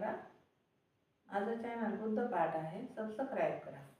करा. माझं चॅनल बुद्ध पाठ आहे. सबस्क्राईब करा.